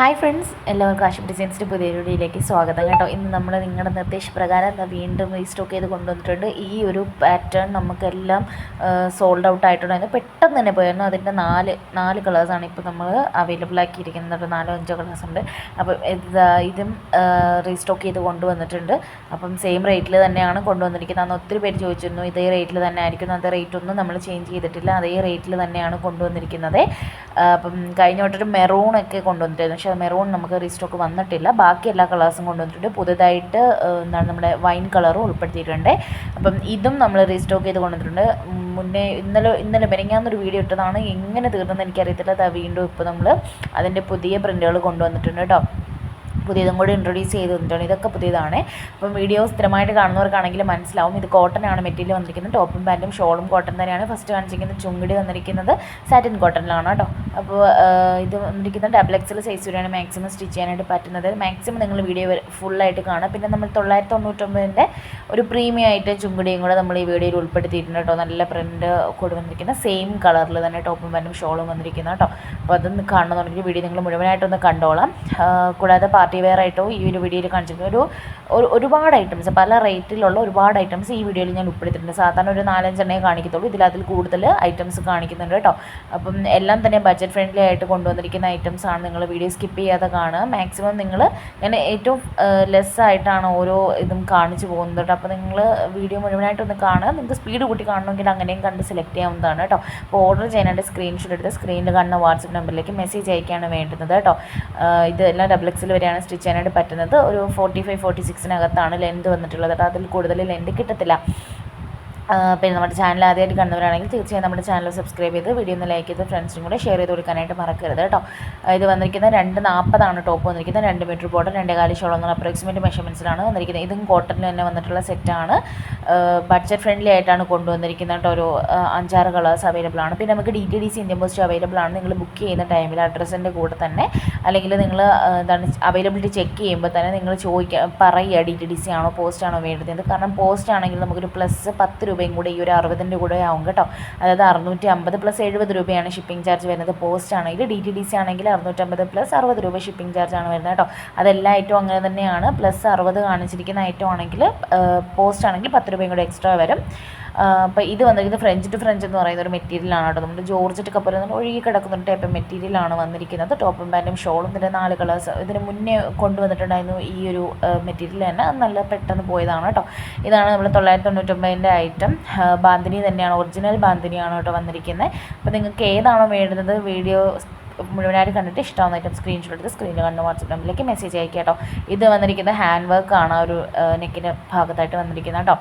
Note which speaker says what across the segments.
Speaker 1: Hi friends എല്ലാവർക്കും ആശുപത്രി ഡിസൈൻസിന്റെ പുതിയ വീഡിയോയിലേക്ക് സ്വാഗതം കേട്ടോ. ഇന്ന് നമ്മൾ നിങ്ങളുടെ നിർദ്ദേശപ്രകാരം വീണ്ടും റീസ്റ്റോക്ക് ചെയ്ത് കൊണ്ടുവന്നിട്ടുണ്ട്. ഈ ഒരു പാറ്റേൺ നമുക്കെല്ലാം സോൾഡ് ഔട്ട് ആയിട്ടുണ്ടായിരുന്നു പെട്ടെന്ന് തന്നെ പോയിരുന്നു അതിന്റെ നാല് നാല് കളേഴ്സാണ് ഇപ്പോൾ നമ്മൾ അവൈലബിൾ ആക്കിയിരിക്കുന്നത് നാലോ അഞ്ചോ കളേഴ്സ് ഉണ്ട്. അപ്പം ഇതും റീസ്റ്റോക്ക് ചെയ്ത് കൊണ്ടുവന്നിട്ടുണ്ട്. അപ്പം സെയിം റേറ്റിൽ തന്നെയാണ് കൊണ്ടുവന്നിരിക്കുന്നത്. അന്ന് ഒത്തിരി പേര് ചോദിച്ചിരുന്നു ഇതേ റേറ്റിൽ തന്നെ ആയിരിക്കും. അതേ റേറ്റ് ഒന്നും നമ്മൾ ചേഞ്ച് ചെയ്തിട്ടില്ല. അതേ റേറ്റിൽ തന്നെയാണ് കൊണ്ടുവന്നിരിക്കുന്നത്. അപ്പം കഴിഞ്ഞ വട്ടം മെറൂൺ ഒക്കെ കൊണ്ടുവന്നിട്ടായിരുന്നു. പക്ഷേ മെറൂൺ നമുക്ക് റീസ്റ്റോക്ക് വന്നിട്ടില്ല. ബാക്കി എല്ലാ കളേഴ്സും കൊണ്ടുവന്നിട്ടുണ്ട്. പുതുതായിട്ട് എന്താണ് നമ്മുടെ വൈൻ കളറും ഉൾപ്പെടുത്തിയിട്ടുണ്ട്. അപ്പം ഇതും നമ്മൾ റീസ്റ്റോക്ക് ചെയ്ത് കൊണ്ടുവന്നിട്ടുണ്ട്. മുന്നേ ഇന്നലെ ഇന്നലെ മെനങ്ങാന്നൊരു വീഡിയോ ഇട്ടതാണ്. എങ്ങനെ തീർന്നെന്ന് എനിക്കറിയത്തില്ല. അത് വീണ്ടും ഇപ്പോൾ നമ്മൾ അതിന്റെ പുതിയ പ്രിന്റുകൾ കൊണ്ടുവന്നിട്ടുണ്ട് കേട്ടോ പുതിയതും കൂടി ഇൻട്രൊഡ്യൂസ് ചെയ്ത് ഇതൊക്കെ പുതിയതാണ്. അപ്പം വീഡിയോ സ്ഥിരമായിട്ട് കാണുന്നവർക്കാണെങ്കിൽ മനസ്സിലാവും. ഇത് കോട്ടൺ ആണ് മെറ്റീരിയൽ വന്നിരിക്കുന്നത്. ടോപ്പും പാന്റും ഷോളും കോട്ടൺ തന്നെയാണ് ഫസ്റ്റ് കാണിച്ചിരിക്കുന്നത്. ചുങ്കിടി വന്നിരിക്കുന്നത് സാറ്റിൻ കോട്ടണിലാണ് കേട്ടോ. അപ്പോൾ ഇത് വന്നിരിക്കുന്നത് ഡബിൾ സൈസ് വരെയാണ് മാക്സിമം സ്റ്റിച്ച് ചെയ്യാനായിട്ട് പറ്റുന്നത്. മാക്സിമം നിങ്ങൾ വീഡിയോ ഫുള്ളായിട്ട് കാണാം പിന്നെ നമ്മൾ തൊള്ളായിരത്തി തൊണ്ണൂറ്റൊമ്പതിന്റെ ഒരു പ്രീമിയം ആയിട്ട് ചുങ്കിടിയും കൂടെ നമ്മൾ ഈ വീഡിയോയിൽ ഉൾപ്പെടുത്തിയിട്ടുണ്ട് കേട്ടോ. നല്ല പ്രിന്റ് കൂടി വന്നിരിക്കുന്ന സെയിം കളറിൽ തന്നെ ടോപ്പും പാന്റും ഷോളും വന്നിരിക്കുന്നത് കേട്ടോ. അപ്പോൾ അതൊന്ന് കാണണമെന്നുണ്ടെങ്കിൽ വീഡിയോ നിങ്ങൾ മുഴുവനായിട്ടൊന്ന് കണ്ടോളാം. കൂടാതെ പാർട്ടി ആയിട്ടോ ഈ ഒരു വീഡിയോയിൽ കാണിച്ചിട്ടുണ്ട്. ഒരു ഒരുപാട് ഐറ്റംസ് പല റേറ്റിലുള്ള ഒരുപാട് ഐറ്റംസ് ഈ വീഡിയോയിൽ ഞാൻ ഉൾപ്പെടുത്തിയിട്ടുണ്ട്. സാധാരണ ഒരു നാലഞ്ചെണ്ണേ കാണിക്കത്തുള്ളൂ. ഇതിൽ അതിൽ കൂടുതൽ ഐറ്റംസ് കാണിക്കുന്നുണ്ട് കേട്ടോ. അപ്പം എല്ലാം തന്നെ ബഡ്ജറ്റ് ഫ്രണ്ട്ലി ആയിട്ട് കൊണ്ടുവന്നിരിക്കുന്ന ഐറ്റംസ് ആണ് നിങ്ങൾ വീഡിയോ സ്കിപ്പ് ചെയ്യാതെ കാണുക. മാക്സിമം നിങ്ങൾ ഞാൻ ഏറ്റവും ലെസ് ആയിട്ടാണ് ഓരോ ഇതും കാണിച്ചു പോകുന്നത് കേട്ടോ. അപ്പോൾ നിങ്ങൾ വീഡിയോ മുഴുവനായിട്ടൊന്ന് കാണുക. നിങ്ങൾക്ക് സ്പീഡ് കൂട്ടി കാണണമെങ്കിൽ അങ്ങനെയും കണ്ട് സെലക്ട് ചെയ്യാവുന്നതാണ് കേട്ടോ. അപ്പോൾ ഓർഡർ ചെയ്യാനായിട്ട് സ്ക്രീൻഷോട്ട് എടുത്ത് സ്ക്രീനിൽ കാണുന്ന വാട്സപ്പ് നമ്പറിലേക്ക് മെസ്സേജ് അയക്കുകയാണ് വേണ്ടുന്നത് കേട്ടോ. ഇതെല്ലാം ഡബിൾ എക്സിൽ വരെയാണ് സ്റ്റിച്ച് ചെയ്യാനായിട്ട് പറ്റുന്നത്. ഒരു ഫോർട്ടി ഫൈവ് ഫോർട്ടി സിക്സിനകത്താണ് ലെന്ത് വന്നിട്ടുള്ളത്. കേട്ടോ അതിൽ കൂടുതൽ ലെന്ത് കിട്ടത്തില്ല. പിന്നെ നമ്മുടെ ചാനൽ ആദ്യമായിട്ട് കണ്ടവരാണെങ്കിൽ തീർച്ചയായും നമ്മുടെ ചാനൽ സബ്സ്ക്രൈബ് ചെയ്ത് വീഡിയോ ഒന്ന് ലൈക്ക് ചെയ്ത് ഫ്രണ്ട്സിനും കൂടെ ഷെയർ ചെയ്ത് കൊടുക്കാനായിട്ട് മറക്കരുത് കേട്ടോ. ഇത് വന്നിരിക്കുന്നത് രണ്ട് നാൽപ്പതാണ് ടോപ്പ് വന്നിരിക്കുന്നത്. രണ്ട് മീറ്റർ ബോട്ടം രണ്ട് കാലി ഷോളം എന്നുള്ള അപ്രോക്സിമേറ്റ് മെഷർമെന്റ്സിലാണ് വന്നിരിക്കുന്നത്. ഇതും കോട്ടണിൽ തന്നെ വന്നിട്ടുള്ള സെറ്റാണ് ബഡ്ജറ്റ് ഫ്രണ്ട്ലി ആയിട്ടാണ് കൊണ്ടുവന്നിരിക്കുന്നത് കേട്ടോ. ഒരു അഞ്ചാറ് കളേഴ്സ് അവൈലബിൾ ആണ്. പിന്നെ നമുക്ക് D T D C Indian post available ആണ്. നിങ്ങൾ ബുക്ക് ചെയ്യുന്ന ടൈമിൽ അഡ്രസ്സിന്റെ കൂടെ തന്നെ. അല്ലെങ്കിൽ നിങ്ങൾ എന്താണ് അവൈലബിലിറ്റി ചെക്ക് ചെയ്യുമ്പോൾ തന്നെ നിങ്ങൾ ചോദിക്കുക പറയുക ഡി ടി ഡി സി ആണോ പോസ്റ്റ് ആണോ വേണ്ടത് കാരണം പോസ്റ്റ് ആണെങ്കിൽ നമുക്കൊരു പ്ലസ് പത്ത് രൂപ രൂപയും കൂടെ ഈ ഒരു അറുപതിന്റെ കൂടെ ആവും കേട്ടോ. അതായത് അറുന്നൂറ്റി അമ്പത് പ്ലസ് എഴുപത് രൂപയാണ് ഷിപ്പിംഗ് ചാർജ് വരുന്നത്. പോസ്റ്റ് ആണെങ്കിൽ ഡി ടി ഡി സി ആണെങ്കിൽ അറുന്നൂറ്റമ്പത് പ്ലസ് അറുപത് രൂപ ഷിപ്പിംഗ് ചാർജ് ആണ് വരുന്നത് കേട്ടോ. അതെല്ലാ ഐറ്റവും അങ്ങനെ തന്നെയാണ്. പ്ലസ് അറുപത് കാണിച്ചിരിക്കുന്ന ഐറ്റം ആണെങ്കിൽ പോസ്റ്റ് ആണെങ്കിൽ പത്ത് രൂപയും കൂടെ എക്സ്ട്രാ വരും. അപ്പോൾ ഇത് വന്നിരിക്കുന്നത് ഫ്രഞ്ച് ടു ഫ്രഞ്ച് എന്ന് പറയുന്ന ഒരു മെറ്റീരിയലാണ് കേട്ടോ. നമ്മുടെ ജോർജറ്റ് കപ്പൽ ഒഴുകി കിടക്കുന്ന ഒരു ടൈപ്പ് മെറ്റീരിയലാണ് വന്നിരിക്കുന്നത്. ടോപ്പും പാന്റും ഷോളും ഇതിന്റെ നാല് കളേഴ്സ് ഇതിന് മുന്നേ കൊണ്ടുവന്നിട്ടുണ്ടായിരുന്നു ഈ ഒരു മെറ്റീരിയൽ തന്നെ. നല്ല പെട്ടെന്ന് പോയതാണ് കേട്ടോ. ഇതാണ് നമ്മൾ തൊള്ളായിരത്തി തൊണ്ണൂറ്റൊമ്പതിന്റെ ഐറ്റം ബാന്തിനി തന്നെയാണ് ഒറിജിനൽ ബാന്തിനിയാണ് കേട്ടോ വന്നിരിക്കുന്നത് അപ്പോൾ നിങ്ങൾക്ക് ഏതാണോ വേണ്ടുന്നത് വീഡിയോ മുഴുവനായിട്ട് കണ്ടിട്ട് ഇഷ്ടമാവുന്ന ഐറ്റം സ്ക്രീൻഷോട്ട് എടുത്ത് സ്ക്രീനിൽ കണ്ട് വാട്സപ്പ് നമ്പറിലേക്ക് മെസ്സേജ് അയക്കാം കേട്ടോ. ഇത് വന്നിരിക്കുന്നത് ഹാൻഡ് വർക്കാണ് ഒരു നെക്കിന്റെ ഭാഗത്തായിട്ട് വന്നിരിക്കുന്നത് കേട്ടോ.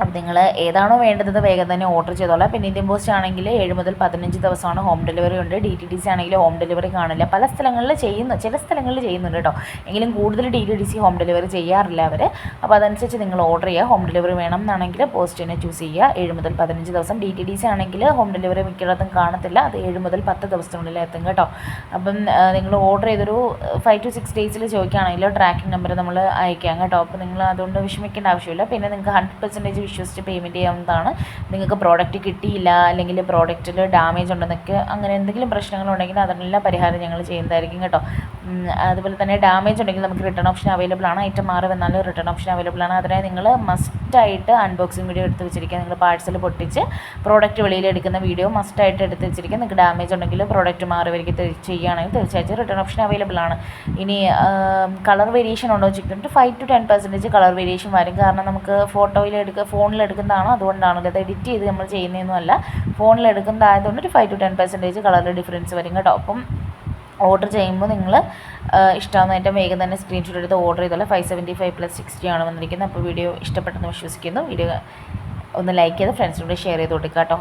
Speaker 1: അപ്പം നിങ്ങൾ ഏതാണോ വേണ്ടത് വേഗം തന്നെ ഓർഡർ ചെയ്തോളാം. പിന്നെ ഇന്ത്യൻ പോസ്റ്റ് ആണെങ്കിൽ ഏഴ് മുതൽ പതിനഞ്ച് ദിവസമാണ് ഹോം ഡെലിവറി ഉണ്ട്. ഡി ടി ഡി സി ആണെങ്കിൽ ഹോം ഡെലിവറി കാണില്ല. പല സ്ഥലങ്ങളിൽ ചെയ്യുന്നു ചില സ്ഥലങ്ങളിൽ ചെയ്യുന്നുണ്ട് കേട്ടോ എങ്കിലും കൂടുതൽ D T D C home delivery ചെയ്യാറില്ല അവർ അപ്പോൾ അതനുസരിച്ച് നിങ്ങൾ ഓർഡർ ചെയ്യുക. ഹോം ഡെലിവറി വേണം എന്നാണെങ്കിൽ പോസ്റ്റിനെ ചൂസ് ചെയ്യുക. ഏഴ് മുതൽ പതിനഞ്ച് ദിവസം. ഡി ടി ഡി സി ആണെങ്കിൽ ഹോം ഡെലിവറി മിക്കയിടത്തും കാണത്തില്ല. അത് ഏഴ് മുതൽ പത്ത് ദിവസത്തിനുള്ളിൽ എത്തും കേട്ടോ. അപ്പം നിങ്ങൾ ഓർഡർ ചെയ്തൊരു ഫൈവ് ടു സിക്സ് ഡേയ്സിൽ ചോദിക്കുകയാണെങ്കിൽ ട്രാക്കിംഗ് നമ്പർ നമ്മൾ അയക്കാം കേട്ടോ. അപ്പോൾ നിങ്ങൾ അതുകൊണ്ട് വിഷമിക്കേണ്ട ആവശ്യമില്ല. പിന്നെ നിങ്ങൾക്ക് ഹൺഡ്രഡ് പെർസെന്റേജ് വിശ്വസിച്ച് പേയ്മെന്റ് ചെയ്യാവുന്നതാണ്. നിങ്ങൾക്ക് പ്രോഡക്റ്റ് കിട്ടിയില്ല അല്ലെങ്കിൽ പ്രോഡക്റ്റിൽ ഡാമേജ് ഉണ്ടെന്നൊക്കെ അങ്ങനെ എന്തെങ്കിലും പ്രശ്നങ്ങളുണ്ടെങ്കിൽ അതിനെല്ലാം പരിഹാരം ഞങ്ങൾ ചെയ്യുന്നതായിരിക്കും കേട്ടോ. അതുപോലെ തന്നെ ഡാമേജ് ഉണ്ടെങ്കിൽ നമുക്ക് റിട്ടേൺ ഓപ്ഷൻ അവൈലബിൾ ആണ്. ഐറ്റം മാറി വന്നാലും റിട്ടേൺ ഓപ്ഷൻ അവൈലബിൾ ആണ്. അതിനായി നിങ്ങൾ മസ്റ്റായിട്ട് അൺബോക്സിങ് വീഡിയോ എടുത്ത് വെച്ചിരിക്കുക. നിങ്ങൾ പാഴ്സൽ പൊട്ടിച്ച് പ്രോഡക്റ്റ് വെളിയിൽ എടുക്കുന്ന വീഡിയോ മസ്റ്റായിട്ട് എടുത്ത് വെച്ചിരിക്കുക. നിങ്ങൾക്ക് ഡാമേജ് ഉണ്ടെങ്കിൽ പ്രോഡക്റ്റ് മാറി വരിക ചെയ്യുകയാണെങ്കിൽ തീർച്ചയായിട്ടും റിട്ടേൺ ഓപ്ഷൻ അവൈലബിൾ ആണ്. ഇനി കളർ വേരിയേഷൻ ഉണ്ടോ ചോദിച്ചിട്ട് five to ten percentage colour variation വരും. കാരണം നമുക്ക് ഫോട്ടോയിൽ എടുക്കുക ഫോണിൽ എടുക്കുന്നതാണോ അതുകൊണ്ടാണ് അത് എഡിറ്റ് ചെയ്ത് നമ്മൾ ചെയ്യുന്നതൊന്നുമല്ല ഫോണിൽ എടുക്കുന്നതായതുകൊണ്ട് ഒരു ഫൈവ് ടു ടെൻ പെർസെന്റേജ് കളറിൽ ഡിഫറൻസ് വരും കേട്ടോ. അപ്പം ഓർഡർ ചെയ്യുമ്പോൾ നിങ്ങൾ ഇഷ്ടമാകുന്ന ഏറ്റവും വേഗം തന്നെ സ്ക്രീൻഷോട്ട് എടുത്ത് ഓർഡർ ചെയ്തല്ലോ five seventy five plus sixty ആണ് വന്നിരിക്കുന്നത്. അപ്പോൾ വീഡിയോ ഇഷ്ടപ്പെട്ടെന്ന് വിശ്വസിക്കുന്നു. വീഡിയോ ഒന്ന് ലൈക്ക് ചെയ്ത് ഫ്രണ്ട്സിനോട് ഷെയർ ചെയ്ത് കൊടുക്കാം കേട്ടോ.